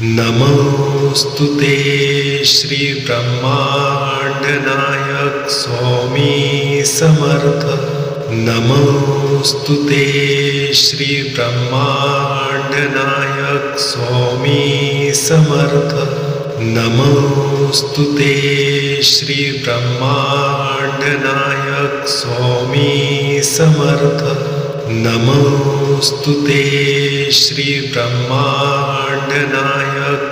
नमोऽस्तु ते श्रीब्रह्माण्डनायक स्वामी समर्थ। नमोऽस्तु ते श्रीब्रह्माण्डनायक स्वामी समर्थ। नमोऽस्तु ते श्रीब्रह्माण्डनायक स्वामी समर्थ। नमोऽस्तु ते श्रीब्रह्माण्डनायक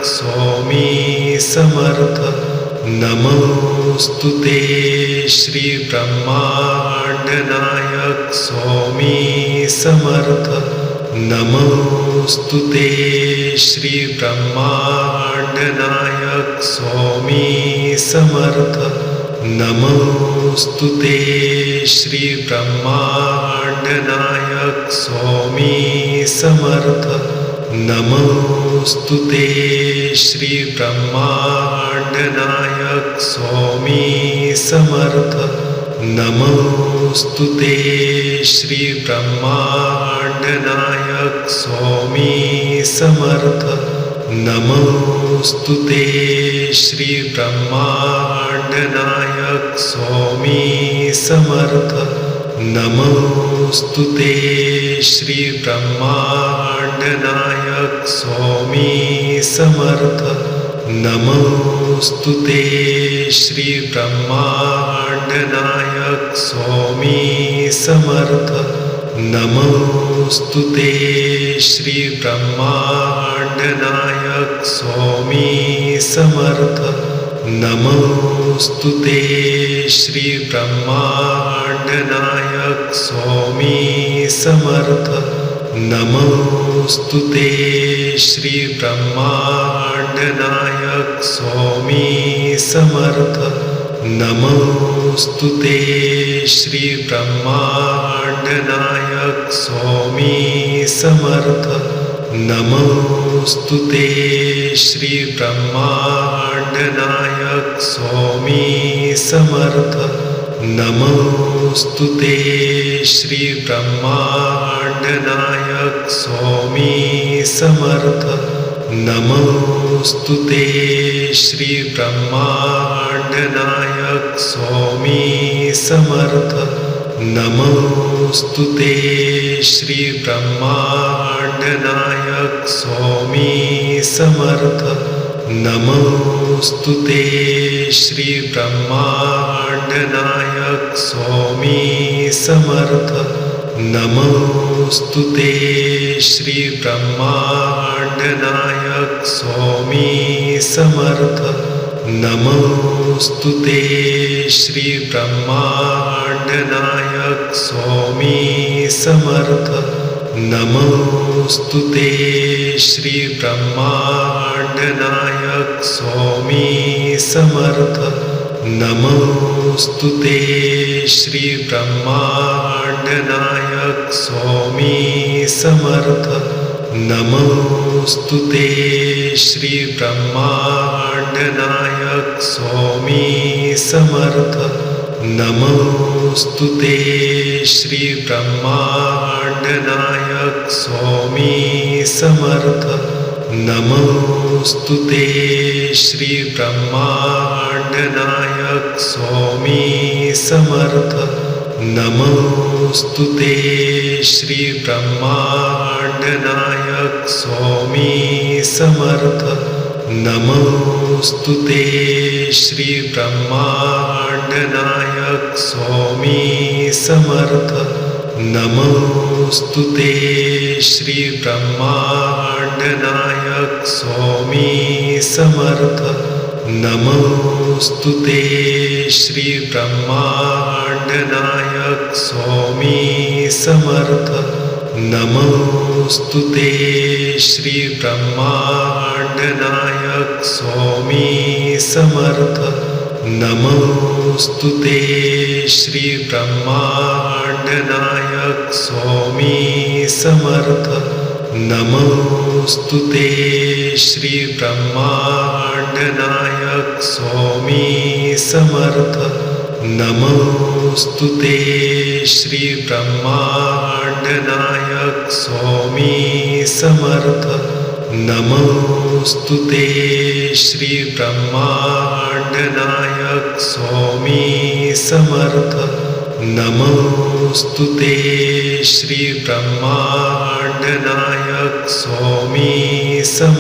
स्वामी समर्थ। नमोऽस्तु ते श्रीब्रह्माण्डनायक स्वामी समर्थ। नमोऽस्तु ते श्रीब्रह्माण्डनायक स्वामी समर्थ। नमोऽस्तु ते श्रीब्रह्माण्डनायक स्वामी समर्थ नमोऽस्तु ते श्रीब्रह्माण्डनायक स्वामी समर्थ। नमोऽस्तु ते श्रीब्रह्माण्डनायक स्वामी समर्थ। नमोऽस्तु ते श्रीब्रह्माण्डनायक स्वामी समर्थ। नमोऽस्तु ते श्रीब्रह्माण्डनायक स्वामी समर्थ। नमोऽस्तु ते श्रीब्रह्माण्डनायक स्वामी समर्थ। नमोऽस्तु ते श्रीब्रह्माण्डनायक स्वामी समर्थ। नमो नमोऽस्तु ते श्रीब्रह्माण्डनायक स्वामी समर्थ। नमोऽस्तु ते श्रीब्रह्माण्डनायक स्वामी समर्थ। नमोऽस्तु ते श्रीब्रह्माण्डनायक स्वामी समर्थ। नमोऽस्तु ते श्रीब्रह्माण्डनायक स्वामी समर्थ। नमोऽस्तु ते श्रीब्रह्माण्डनायक स्वामी समर्थ। नमोऽस्तु ते श्रीब्रह्माण्डनायक स्वामी समर्थ नमोऽस्तु ते श्रीब्रह्माण्डनायक स्वामी समर्थ। नमोऽस्तु ते श्रीब्रह्माण्डनायक स्वामी समर्थ। नमोऽस्तु ते श्रीब्रह्माण्डनायक स्वामी समर्थ। नमोऽस्तु ते श्रीब्रह्माण्डनायक स्वामी समर्थ। नमोऽस्तु ते श्रीब्रह्माण्डनायक स्वामी समर्थ। नमोऽस्तु ते श्रीब्रह्माण्डनायक स्वामी समर्थ। नमोऽस्तु ते श्रीब्रह्माण्डनायक स्वामी समर्थ नमोऽस्तु ते श्रीब्रह्माण्डनायक स्वामी समर्थ। नमोऽस्तु ते श्रीब्रह्माण्डनायक स्वामी समर्थ। नमोऽस्तु ते श्रीब्रह्माण्डनायक स्वामी समर्थ नमोऽस्तु ते श्रीब्रह्माण्डनायक स्वामी समर्थ। नमोऽस्तु ते श्रीब्रह्माण्डनायक स्वामी समर्थ। नमोऽस्तु ते श्रीब्रह्माण्डनायक स्वामी समर्थ। नमो नमोऽस्तु ते श्रीब्रह्माण्डनायक स्वामी समर्थ। नमोऽस्तु ते श्रीब्रह्माण्डनायक स्वामी समर्थ। नमोऽस्तु ते श्रीब्रह्माण्डनायक स्वामी समर्थ। नमोऽस्तु ते श्रीब्रह्माण्डनायक स्वामी समर्थ। नमोऽस्तु ते श्रीब्रह्माण्डनायक स्वामी समर्थ। नमोऽस्तु ते श्रीब्रह्माण्डनायक स्वामी समर्थ।